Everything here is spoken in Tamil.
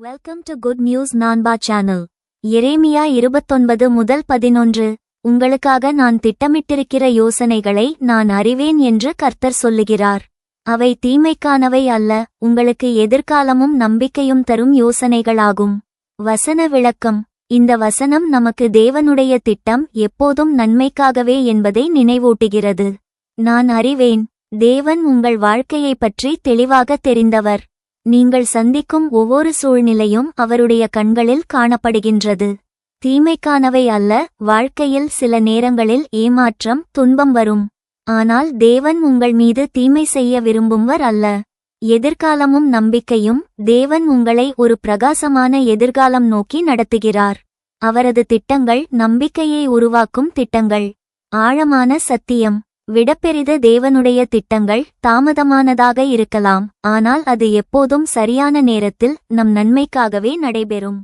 வெல்கம் டு குட் நியூஸ் நான்பா சேனல் எரேமியா இருபத்தொன்பது முதல் பதினொன்று. உங்களுக்காக நான் திட்டமிட்டிருக்கிற யோசனைகளை நான் அறிவேன் என்று கர்த்தர் சொல்லுகிறார். அவை தீமைக்கானவை அல்ல உங்களுக்கு எதிர்காலமும் நம்பிக்கையும் தரும் யோசனைகளாகும். வசன விளக்கம். இந்த வசனம் நமக்கு தேவனுடைய திட்டம் எப்போதும் நன்மைக்காகவே என்பதை நினைவூட்டுகிறது. நான் அறிவேன் தேவன் உங்கள் வாழ்க்கையைப் பற்றி தெளிவாக தெரிந்தவர். நீங்கள் சந்திக்கும் ஒவ்வொரு சூழ்நிலையும் அவருடைய கண்களில் காணப்படுகின்றது. தீமைக்கானவை அல்ல வாழ்க்கையில் சில நேரங்களில் ஏமாற்றம் துன்பம் வரும். ஆனால் தேவன் உங்கள் மீது தீமை செய்ய விரும்பும்வர் அல்ல. எதிர்காலமும் நம்பிக்கையும் தேவன் உங்களை ஒரு பிரகாசமான எதிர்காலம் நோக்கி நடத்துகிறார். அவரது திட்டங்கள் நம்பிக்கையை உருவாக்கும் திட்டங்கள். ஆழமான சத்தியம். விடப்பெரித தேவனுடைய திட்டங்கள் தாமதமானதாக இருக்கலாம் ஆனால் அது எப்போதும் சரியான நேரத்தில் நம் நன்மைக்காகவே நடைபெறும்.